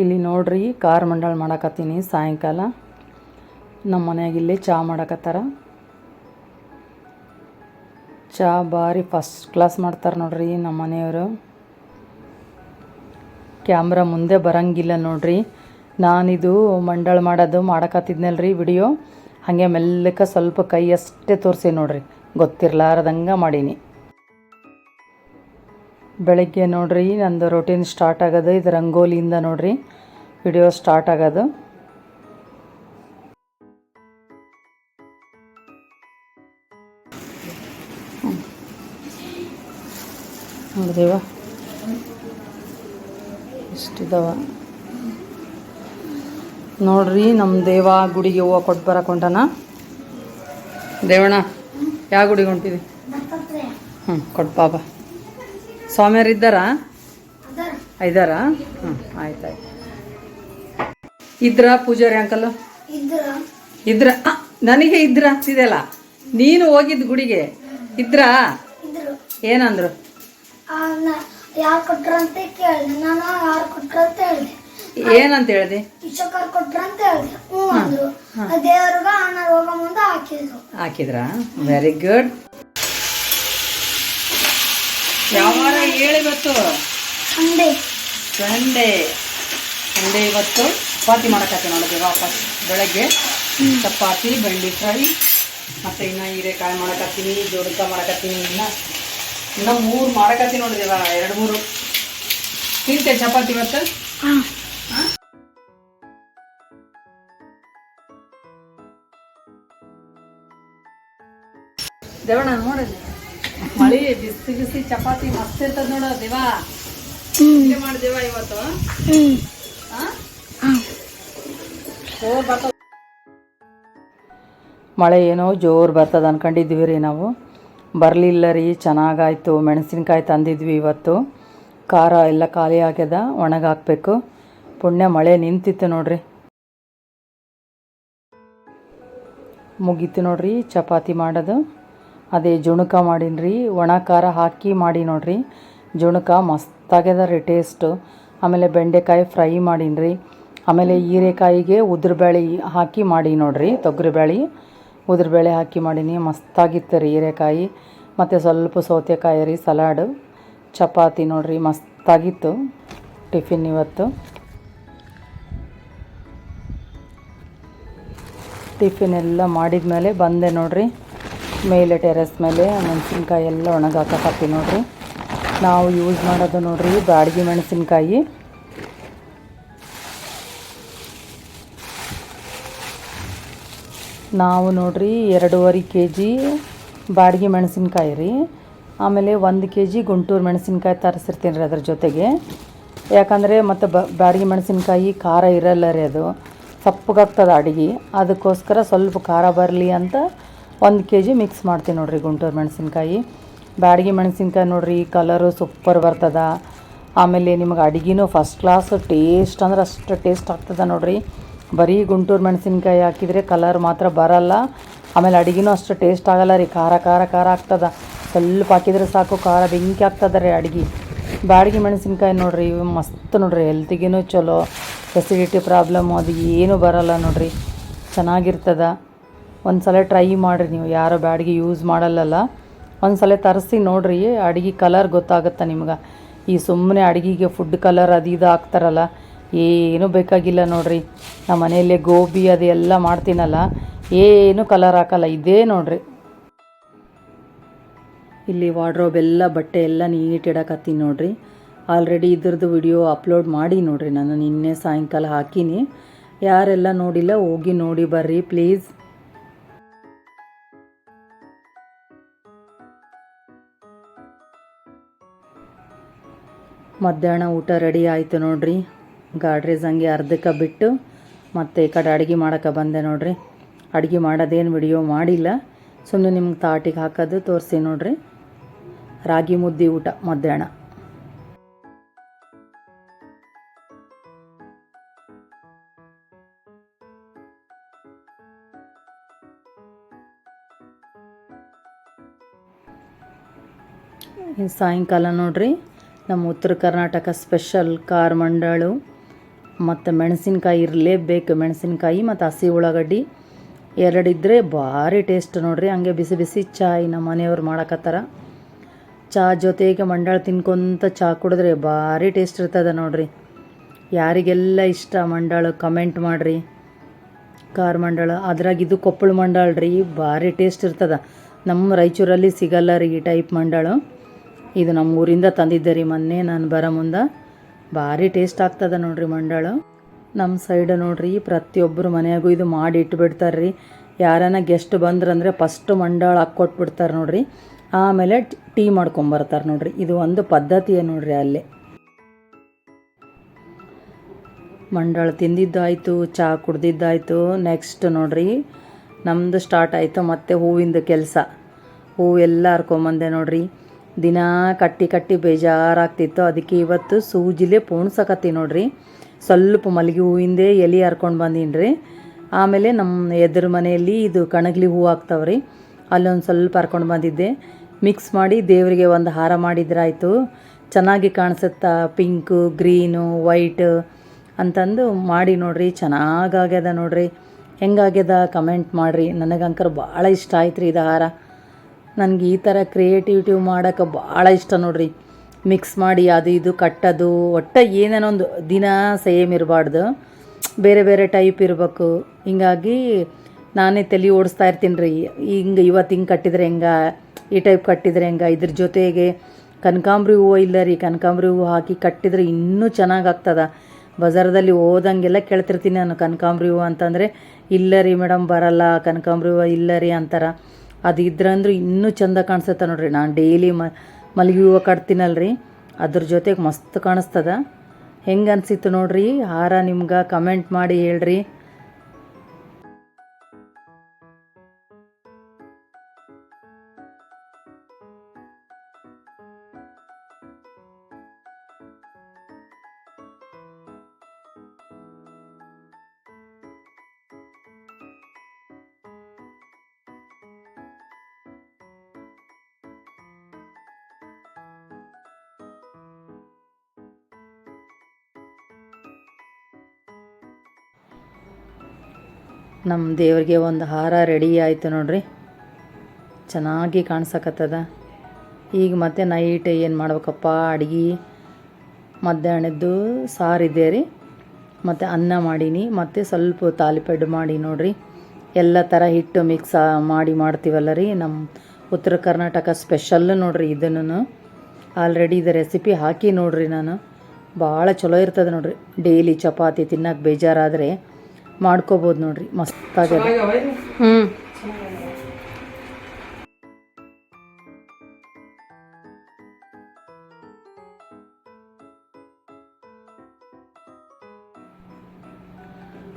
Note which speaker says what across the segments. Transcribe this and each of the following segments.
Speaker 1: ಇಲ್ಲಿ ನೋಡ್ರಿ, ಕಾರ್ ಮಂಡಳ ಮಾಡಕತ್ತೀನಿ ಸಾಯಂಕಾಲ. ನಮ್ಮ ಮನೆಯಾಗ ಇಲ್ಲಿ ಚಹಾ ಮಾಡಕತ್ತಾರ. ಚಹಾ ಭಾರಿ ಫಸ್ಟ್ ಕ್ಲಾಸ್ ಮಾಡ್ತಾರೆ ನೋಡ್ರಿ ನಮ್ಮ ಮನೆಯವರು. ಕ್ಯಾಮ್ರಾ ಮುಂದೆ ಬರಂಗಿಲ್ಲ ನೋಡ್ರಿ. ನಾನಿದು ಮಂಡಾಳ ಮಾಡೋದು ಮಾಡಕತ್ತಿದ್ನಲ್ರಿ ವಿಡಿಯೋ ಹಾಗೆ ಮೆಲ್ಲಕ ಸ್ವಲ್ಪ ಕೈ ಅಷ್ಟೇ ತೋರಿಸಿ ನೋಡ್ರಿ. ಗೊತ್ತಿರ್ಲಾರ್ದಂಗೆ ಮಾಡೀನಿ. ಬೆಳಗ್ಗೆ ನೋಡ್ರಿ, ನಂದು ರೊಟೀನ್ ಸ್ಟಾರ್ಟ್ ಆಗೋದು. ಇದು ರಂಗೋಲಿಯಿಂದ ನೋಡ್ರಿ ವಿಡಿಯೋ ಸ್ಟಾರ್ಟ್ ಆಗೋದು. ನೋಡಿದೇವ? ಇಷ್ಟಿದಾವ ನೋಡ್ರಿ ನಮ್ಮ ದೇವ ಗುಡಿಗೆ ಹೂವು ಕೊಟ್ಟು ಬರಕ್ಕೆ ದೇವಣ್ಣ ಯಾವ ಗುಡಿಗೆ ಹೊಂಟಿದಿ? ಹ್ಞೂ ಕೊಟ್ಟು ಬಾಬಾ. ಸ್ವಾಮಿಯರು ಇದ್ದಾರಾ ಇದಾರ ಹ್ಞೂ ಆಯ್ತು ಆಯ್ತು. ಇದ್ರ ಪೂಜಾರಿ ಅಂಕಲ್?
Speaker 2: ಇದ್ರ.
Speaker 1: ನನಗೆ ಇದ್ರ ಅಂತಿದೆಯಲ್ಲ ನೀನು ಹೋಗಿದ್ದ ಗುಡಿಗೆ? ಇದ್ರ? ಏನಂದ್ರು?
Speaker 2: ಯಾರು ಕೊಟ್ರಂತ ಕೇಳಿದೆ. ನಾನು ಯಾರು ಕೊಟ್ರಂತ ಹೇಳಿದೆ.
Speaker 1: ಏನಂತ ಹೇಳ್ದೆ?
Speaker 2: ಶಿಕ್ಷಕರು ಕೊಟ್ರಂತ ಹೇಳಿದೆ. ಹ್ಞೂ ಅಂದ್ರು. ದೇವ್ರಿಗೆ ಹಣ ರೋಗ ಮುಂದೆ ಹಾಕಿದ್ರು.
Speaker 1: ಹಾಕಿದ್ರಾ? ವೆರಿ ಗುಡ್ ಯಾವ ವಾರ ಹೇಳಿ ಇವತ್ತು?
Speaker 2: ಸಂಡೆ
Speaker 1: ಸಂಡೇ ಸಂಡೇ ಇವತ್ತು ಚಪಾತಿ ಮಾಡಕತ್ತೆ ನೋಡಿದೆ ವಾಪಸ್ ಬೆಳಗ್ಗೆ. ಚಪಾತಿ ಬೆಂಡಿ ಫ್ರೈ ಮತ್ತು ಇನ್ನು ಹೀರೆಕಾಯಿ ಮಾಡಕತ್ತೀನಿ ಜೋಡಕ ಮಾಡಕತ್ತೀನಿ ಇನ್ನ ಇನ್ನು ಮೂರು ಮಾಡಕತ್ತೀನಿ ನೋಡಿದೇವ ಎರಡು ಮೂರು. ತಿಂತೆ ಚಪಾತಿ ಇವತ್ತು?
Speaker 2: ಹಾಂ.
Speaker 1: ದೇವಣ್ಣ ನೋಡಿದೆ ಮಳಿ ಬಿಸಿ ಬಿಸಿ ಚಪಾತಿ ಮಸ್ತ್ ಇರ್ತದ ನೋಡ ದೇವ. ಇಲ್ಲೇ ಮಾಡಿದೇವ ಇವತ್ತು. ಆ? ಜೋರ್ ಬರ್ತದ. ಮಳೆ ಏನೋ ಜೋರು ಬರ್ತದ ಅನ್ಕೊಂಡಿದ್ವಿ ರೀ ನಾವು. ಬರಲಿಲ್ಲ ರೀ ಚೆನ್ನಾಗಾಯ್ತು ಮೆಣಸಿನ್ಕಾಯಿ ತಂದಿದ್ವಿ ಇವತ್ತು. ಖಾರ ಎಲ್ಲ ಖಾಲಿ ಆಗ್ಯದ ಒಣಗಾಕಬೇಕು. ಪುಣ್ಯ ಮಳೆ ನಿಂತಿತ್ತು ನೋಡ್ರಿ. ಮುಗೀತು ನೋಡ್ರಿ ಚಪಾತಿ ಮಾಡೋದು. ಅದೇ ಜುಣುಕ ಮಾಡೀನಿ ಒಣ ಖಾರ ಹಾಕಿ ಮಾಡಿ ನೋಡ್ರಿ. ಜುಣುಕ ಮಸ್ತಾಗ್ಯದ ರೀ ಟೇಸ್ಟು ಆಮೇಲೆ ಬೆಂಡೆಕಾಯಿ ಫ್ರೈ ಮಾಡೀನಿ ರೀ ಆಮೇಲೆ ಹೀರೆಕಾಯಿಗೆ ಉದ್ರಬೇಳೆ ಹಾಕಿ ಮಾಡಿ ನೋಡ್ರಿ, ತೊಗರಿಬೇಳೆ. ಉದ್ರಬೇಳೆ ಹಾಕಿ ಮಾಡೀನಿ, ಮಸ್ತಾಗಿತ್ತು ರೀ ಹೀರೆಕಾಯಿ. ಮತ್ತು ಸ್ವಲ್ಪ ಸೌತೆಕಾಯಿ ರೀ ಸಲಾಡು ಚಪಾತಿ ನೋಡ್ರಿ, ಮಸ್ತಾಗಿತ್ತು ಟಿಫಿನ್ ಇವತ್ತು. ಟಿಫಿನ್ ಎಲ್ಲ ಮಾಡಿದ ಮೇಲೆ ಬಂದೆ ನೋಡ್ರಿ. ಮೇಲೆ ಟೆರೆಸ್ ಮೇಲೆ ಮೆಣಸಿನ್ಕಾಯಿ ಎಲ್ಲ ಒಣಗಾಕತ್ತಿ ನೋಡ್ರಿ. ನಾವು ಯೂಸ್ ಮಾಡೋದು ನೋಡ್ರಿ ಬಾಡಿಗೆ ಮೆಣಸಿನ್ಕಾಯಿ. ನಾವು ನೋಡ್ರಿ ಎರಡೂವರೆ ಕೆ ಜಿ ಬಾಡಿಗೆ ಮೆಣಸಿನ್ಕಾಯಿ ರೀ. ಆಮೇಲೆ ಒಂದು ಕೆ ಜಿ ಗುಂಟೂರು ಮೆಣಸಿನ್ಕಾಯಿ ತರಿಸಿರ್ತೀನಿ ರೀ ಅದ್ರ ಜೊತೆಗೆ. ಯಾಕಂದರೆ ಮತ್ತು ಬ, ಬಾಡಿಗೆ ಮೆಣಸಿನ್ಕಾಯಿ ಖಾರ ಇರಲ್ಲ ರೀ ಅದು. ಸಪ್ಪಗಾಗ್ತದೆ ಅಡುಗೆ. ಅದಕ್ಕೋಸ್ಕರ ಸ್ವಲ್ಪ ಖಾರ ಬರಲಿ ಅಂತ ಒಂದು ಕೆ ಜಿ ಮಿಕ್ಸ್ ಮಾಡ್ತೀನಿ ನೋಡಿರಿ ಗುಂಟೂರು ಮೆಣಸಿನ್ಕಾಯಿ. ಬ್ಯಾಡಗಿ ಮೆಣಸಿನ್ಕಾಯಿ ನೋಡಿರಿ ಕಲರು ಸೂಪರ್ ಬರ್ತದ. ಆಮೇಲೆ ನಿಮಗೆ ಅಡುಗೆನೂ ಫಸ್ಟ್ ಕ್ಲಾಸ್ ಟೇಸ್ಟ್ ಅಂದ್ರೆ ಅಷ್ಟು ಟೇಸ್ಟ್ ಆಗ್ತದೆ ನೋಡಿರಿ. ಬರೀ ಗುಂಟೂರು ಮೆಣಸಿನ್ಕಾಯಿ ಹಾಕಿದರೆ ಕಲರ್ ಮಾತ್ರ ಬರಲ್ಲ. ಆಮೇಲೆ ಅಡುಗೆನೂ ಅಷ್ಟು ಟೇಸ್ಟ್ ಆಗಲ್ಲ ರೀ, ಖಾರ ಖಾರ ಖಾರ ಆಗ್ತದ. ಸ್ವಲ್ಪ ಹಾಕಿದ್ರೆ ಸಾಕು, ಖಾರ ಬೆಂಕಿ ಆಗ್ತದೆ ರೀ ಅಡುಗೆ. ಬ್ಯಾಡಗಿ ಮೆಣಸಿನ್ಕಾಯಿ ನೋಡಿರಿ ಇವು ಮಸ್ತ್ ನೋಡಿರಿ ಹೆಲ್ತಿಗೇನು ಚಲೋ. ಫೆಸಿಲಿಟಿ ಪ್ರಾಬ್ಲಮ್ ಅದು ಏನೂ ಬರಲ್ಲ ನೋಡ್ರಿ. ಚೆನ್ನಾಗಿರ್ತದ. ಒಂದು ಸಲ ಟ್ರೈ ಮಾಡಿರಿ ನೀವು. ಯಾರೋ ಬ್ಯಾಡ್ಗೆ ಯೂಸ್ ಮಾಡಲ್ಲಲ್ಲ. ಒಂದು ಸಲ ತರಿಸಿ ನೋಡ್ರಿ. ಅಡುಗೆ ಕಲರ್ ಗೊತ್ತಾಗುತ್ತೆ ನಿಮ್ಗೆ? ಈ ಸುಮ್ಮನೆ ಅಡುಗೆಗೆ ಫುಡ್ ಕಲರ್ ಅದು ಇದು ಹಾಕ್ತಾರಲ್ಲ, ಏನೂ ಬೇಕಾಗಿಲ್ಲ ನೋಡ್ರಿ. ನಮ್ಮ ಮನೆಯಲ್ಲೇ ಗೋಬಿ ಅದೆಲ್ಲ ಮಾಡ್ತೀನಲ್ಲ, ಏನು ಕಲರ್ ಹಾಕಲ್ಲ. ಇದೇ ನೋಡ್ರಿ. ಇಲ್ಲಿ ವಾಡ್ರೋಬ್ ಎಲ್ಲ, ಬಟ್ಟೆ ಎಲ್ಲ ನೀಟ್ ಇಡಕತ್ತೀನಿ ನೋಡ್ರಿ. ಆಲ್ರೆಡಿ ಇದ್ರದ್ದು ವಿಡಿಯೋ ಅಪ್ಲೋಡ್ ಮಾಡಿ ನೋಡ್ರಿ. ನಾನು ನಿನ್ನೆ ಸಾಯಂಕಾಲ ಹಾಕೀನಿ. ಯಾರೆಲ್ಲ ನೋಡಿಲ್ಲ, ಹೋಗಿ ನೋಡಿ ಬರ್ರಿ. ಪ್ಲೀಸ್ ಮಧ್ಯಾಹ್ನ ಊಟ ರೆಡಿ ಆಯಿತು ನೋಡ್ರಿ. ಗಾಡ್ರೇಜ್ ಹಂಗೆ ಅರ್ಧಕ್ಕೆ ಬಿಟ್ಟು ಮತ್ತೆ ಈ ಕಡೆ ಅಡುಗೆ ಮಾಡೋಕೆ ಬಂದೆ ನೋಡ್ರಿ. ಅಡುಗೆ ಮಾಡೋದೇನು ವಿಡಿಯೋ ಮಾಡಿಲ್ಲ. ಸುಮ್ಮನೆ ನಿಮ್ಗೆ ತಾಟಿಗೆ ಹಾಕೋದು ತೋರಿಸಿ ನೋಡ್ರಿ. ರಾಗಿ ಮುದ್ದೆ ಊಟ ಮಧ್ಯಾಹ್ನ. ಸಾಯಂಕಾಲ ನೋಡ್ರಿ. ನಮ್ಮ ಉತ್ತರ ಕರ್ನಾಟಕ ಸ್ಪೆಷಲ್ ಖಾರ ಮಂಡಾಳು, ಮತ್ತು ಮೆಣಸಿನ್ಕಾಯಿ ಇರಲೇಬೇಕು. ಮೆಣಸಿನ್ಕಾಯಿ ಮತ್ತು ಹಸಿ ಉಳ್ಳಾಗಡ್ಡಿ ಎರಡಿದ್ದರೆ ಭಾರಿ ಟೇಸ್ಟ್ ನೋಡ್ರಿ. ಹಂಗೆ ಬಿಸಿ ಬಿಸಿ ಚಾಯ್ ನಮ್ಮ ಮನೆಯವ್ರು ಮಾಡಕತ್ತಾರ. ಚಾ ಜೊತೆಗೆ ಮಂಡಾಳ ತಿನ್ಕೊಂತ ಚಾ ಕುಡಿದ್ರೆ ಭಾರಿ ಟೇಸ್ಟ್ ಇರ್ತದೆ ನೋಡ್ರಿ. ಯಾರಿಗೆಲ್ಲ ಇಷ್ಟ ಮಂಡಾಳು ಕಮೆಂಟ್ ಮಾಡಿರಿ. ಖಾರ ಮಂಡಾಳ, ಅದ್ರಾಗ ಕೊಪ್ಪಳ ಮಂಡಾಳ ರೀ ಭಾರಿ ಟೇಸ್ಟ್ ಇರ್ತದೆ. ನಮ್ಮ ರಾಯಚೂರಲ್ಲಿ ಸಿಗಲ್ಲ ರೀ ಈ ಟೈಪ್ ಮಂಡಾಳು. ಇದು ನಮ್ಮ ಊರಿಂದ ತಂದಿದ್ದೆ ರೀ ಮೊನ್ನೆ, ನಾನು ಬರೋ ಮುಂದೆ. ಭಾರಿ ಟೇಸ್ಟ್ ಆಗ್ತದ ನೋಡ್ರಿ ಮಂಡಳು. ನಮ್ಮ ಸೈಡ್ ನೋಡ್ರಿ ಪ್ರತಿಯೊಬ್ಬರು ಮನೆಯಾಗೂ ಇದು ಮಾಡಿ ಇಟ್ಬಿಡ್ತಾರೆ ರೀ. ಯಾರನ್ನ ಗೆಸ್ಟ್ ಬಂದ್ರಂದ್ರೆ ಫಸ್ಟ್ ಮಂಡಾಳ ಹಾಕ್ಕೊಟ್ಬಿಡ್ತಾರೆ ನೋಡ್ರಿ. ಆಮೇಲೆ ಟೀ ಮಾಡ್ಕೊಂಬರ್ತಾರೆ ನೋಡ್ರಿ. ಇದು ಒಂದು ಪದ್ಧತಿಯೇ ನೋಡ್ರಿ ಅಲ್ಲಿ. ಮಂಡಾಳ ತಿಂದಿದ್ದಾಯಿತು ಚಹಾ ಕುಡ್ದಿದ್ದಾಯಿತು. ನೆಕ್ಸ್ಟ್ ನೋಡ್ರಿ ನಮ್ಮದು ಸ್ಟಾರ್ಟ್ ಆಯಿತು ಮತ್ತೆ ಹೂವಿಂದು ಕೆಲಸ. ಹೂವೆಲ್ಲ ಹರ್ಕೊಂಬಂದೆ ನೋಡ್ರಿ. ದಿನ ಕಟ್ಟಿ ಕಟ್ಟಿ ಬೇಜಾರಾಗ್ತಿತ್ತು. ಅದಕ್ಕೆ ಇವತ್ತು ಸೂಜಿಲೆ ಪೋಣ್ಸಕತ್ತಿ ನೋಡ್ರಿ. ಸ್ವಲ್ಪ ಮಲ್ಲಿಗೆ ಹೂವಿಂದೇ ಎಲೆ ಹರ್ಕೊಂಡು ಬಂದೀನಿ ರೀ ಆಮೇಲೆ ನಮ್ಮ ಎದುರು ಮನೆಯಲ್ಲಿ ಇದು ಕಣಗ್ಲಿ ಹೂವು ಆಗ್ತಾವ್ರಿ. ಅಲ್ಲೊಂದು ಸ್ವಲ್ಪ ಹರ್ಕೊಂಡು ಬಂದಿದ್ದೆ. ಮಿಕ್ಸ್ ಮಾಡಿ ದೇವರಿಗೆ ಒಂದು ಹಾರ ಮಾಡಿದ್ರಾಯಿತು. ಚೆನ್ನಾಗಿ ಕಾಣಿಸುತ್ತಾ? ಪಿಂಕು, ಗ್ರೀನು, ವೈಟ್ ಅಂತಂದು ಮಾಡಿ ನೋಡ್ರಿ. ಚೆನ್ನಾಗಾಗ್ಯದ ನೋಡ್ರಿ. ಹೆಂಗಾಗ್ಯದ ಕಮೆಂಟ್ ಮಾಡಿರಿ. ನನಗಂಕರ್ ಭಾಳ ಇಷ್ಟ ಆಯ್ತು ರೀ ಇದು ಹಾರ. ನನಗೆ ಈ ಥರ ಕ್ರಿಯೇಟಿವಿಟಿ ಮಾಡೋಕ್ಕೆ ಭಾಳ ಇಷ್ಟ ನೋಡ್ರಿ. ಮಿಕ್ಸ್ ಮಾಡಿ ಅದು ಇದು ಕಟ್ಟೋದು, ಒಟ್ಟು ಏನೇನೋ ಒಂದು ದಿನ ಸೇಮ್ ಇರಬಾರ್ದು. ಬೇರೆ ಬೇರೆ ಟೈಪ್ ಇರಬೇಕು. ಹಿಂಗಾಗಿ ನಾನೇ ತಲೆ ಓಡಿಸ್ತಾ ಇರ್ತೀನಿ ರೀ ಹಿಂಗೆ ಇವತ್ತು ಹಿಂಗೆ ಕಟ್ಟಿದ್ರೆ ಹೆಂಗೆ? ಈ ಟೈಪ್ ಕಟ್ಟಿದ್ರೆ ಹೆಂಗೆ? ಇದ್ರ ಜೊತೆಗೆ ಕನಕಾಂಬ್ರಿ ಹೂವು ಇಲ್ಲ ರೀ. ಕನಕಾಂಬ್ರಿ ಹೂವು ಹಾಕಿ ಕಟ್ಟಿದ್ರೆ ಇನ್ನೂ ಚೆನ್ನಾಗಿ ಆಗ್ತದ. ಬಜಾರದಲ್ಲಿ ಹೋದಂಗೆಲ್ಲ ಕೇಳ್ತಿರ್ತೀನಿ ನಾನು ಕನಕಾಂಬ್ರಿ ಹೂವು ಅಂತಂದರೆ, ಇಲ್ಲ ರೀ ಮೇಡಮ್ ಬರಲ್ಲ, ಕನಕಾಂಬ್ರಿ ಹೂವು ಇಲ್ಲ ರೀ ಅಂತಾರೆ. ಅದು ಇದ್ರಂದ್ರೆ ಇನ್ನೂ ಚಂದ ಕಾಣಿಸುತ್ತೆ ನೋಡ್ರಿ. ನಾನು ಡೈಲಿ ಮ ಮಲ್ಲಿಗೆ ಹೂವು ಕಟ್ತೀನಲ್ರಿ ಅದ್ರ ಜೊತೆಗೆ ಮಸ್ತ್ ಕಾಣಿಸ್ತದ. ಹೆಂಗೆ ಅನಿಸಿತ್ತು ನೋಡ್ರಿ? ಹಾರ ನಿಮ್ಗೆ ಕಮೆಂಟ್ ಮಾಡಿ ಹೇಳ್ರಿ. ನಮ್ಮ ದೇವ್ರಿಗೆ ಒಂದು ಹಾರ ರೆಡಿ ಆಯಿತು ನೋಡ್ರಿ. ಚೆನ್ನಾಗಿ ಕಾಣ್ಸಕತ್ತದ. ಈಗ ಮತ್ತೆ ನೈಟ್ ಏನು ಮಾಡ್ಬೇಕಪ್ಪ, ಅಡುಗೆ, ಮಧ್ಯಾಹ್ನದ್ದು ಸಾರಿದೆ ರೀ. ಮತ್ತು ಅನ್ನ ಮಾಡೀನಿ, ಮತ್ತು ಸ್ವಲ್ಪ ತಾಲಿಪೆಡ್ ಮಾಡಿ ನೋಡ್ರಿ. ಎಲ್ಲ ಥರ ಹಿಟ್ಟು ಮಿಕ್ಸ್ ಮಾಡಿ ಮಾಡ್ತೀವಲ್ಲ ರೀ ನಮ್ಮ ಉತ್ತರ ಕರ್ನಾಟಕ ಸ್ಪೆಷಲ್ ನೋಡ್ರಿ ಇದನ್ನು ಆಲ್ರೆಡಿ ಇದು ರೆಸಿಪಿ ಹಾಕಿ ನೋಡ್ರಿ ನಾನು. ಭಾಳ ಚಲೋ ಇರ್ತದೆ ನೋಡ್ರಿ. ಡೈಲಿ ಚಪಾತಿ ತಿನ್ನಕ್ಕೆ ಬೇಜಾರಾದರೆ. ಮಾಡ್ಕೋಬೋದು ನೋಡ್ರಿ ಮಸ್ತಾಗಿದೆ ಹ್ಞೂ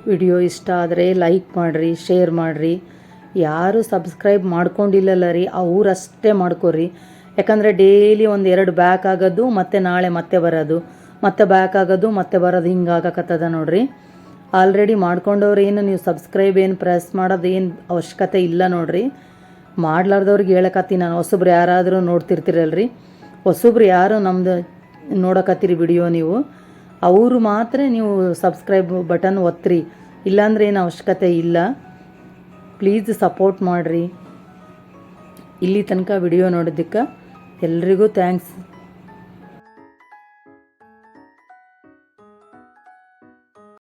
Speaker 1: ವಿಡಿಯೋ ಇಷ್ಟ ಆದರೆ ಲೈಕ್ ಮಾಡಿರಿ ಶೇರ್ ಮಾಡಿರಿ. ಯಾರು ಸಬ್ಸ್ಕ್ರೈಬ್ ಮಾಡ್ಕೊಂಡಿಲ್ಲಲ್ಲ ರೀ ಅಷ್ಟೇ ಮಾಡ್ಕೊರಿ. ಯಾಕಂದರೆ ಡೈಲಿ ಒಂದು ಎರಡು ಬ್ಯಾಕ್ ಆಗೋದು ಮತ್ತು ನಾಳೆ ಮತ್ತೆ ಬರೋದು. ಮತ್ತೆ ಬ್ಯಾಕ್ ಆಗೋದು ಮತ್ತೆ ಬರೋದು ಹಿಂಗೆ ಆಗಕತ್ತದ ನೋಡ್ರಿ. ಆಲ್ರೆಡಿ ಮಾಡ್ಕೊಂಡವ್ರು ಏನು, ನೀವು ಸಬ್ಸ್ಕ್ರೈಬ್ ಏನು ಪ್ರೆಸ್ ಮಾಡೋದು ಏನು ಅವಶ್ಯಕತೆ ಇಲ್ಲ ನೋಡಿರಿ. ಮಾಡ್ಲಾರ್ದವ್ರಿಗೆ ಹೇಳಕತ್ತೀನಿ ನಾನು. ಹೊಸಬ್ರು ಯಾರಾದರೂ ನೋಡ್ತಿರ್ತೀರಲ್ರಿ. ಹೊಸಬ್ರು ಯಾರು ನಮ್ಮದು ನೋಡಕತ್ತೀರಿ ವಿಡಿಯೋ ನೀವು. ಅವರು ಮಾತ್ರ ನೀವು ಸಬ್ಸ್ಕ್ರೈಬ್ ಬಟನ್ ಒತ್ತಿರಿ ಇಲ್ಲಾಂದ್ರೆ ಏನು ಅವಶ್ಯಕತೆ ಇಲ್ಲ. ಪ್ಲೀಸ್ ಸಪೋರ್ಟ್ ಮಾಡಿರಿ. ಇಲ್ಲಿ ತನಕ ವಿಡಿಯೋ ನೋಡಿದ್ದಕ್ಕೆ ಎಲ್ರಿಗೂ ಥ್ಯಾಂಕ್ಸ್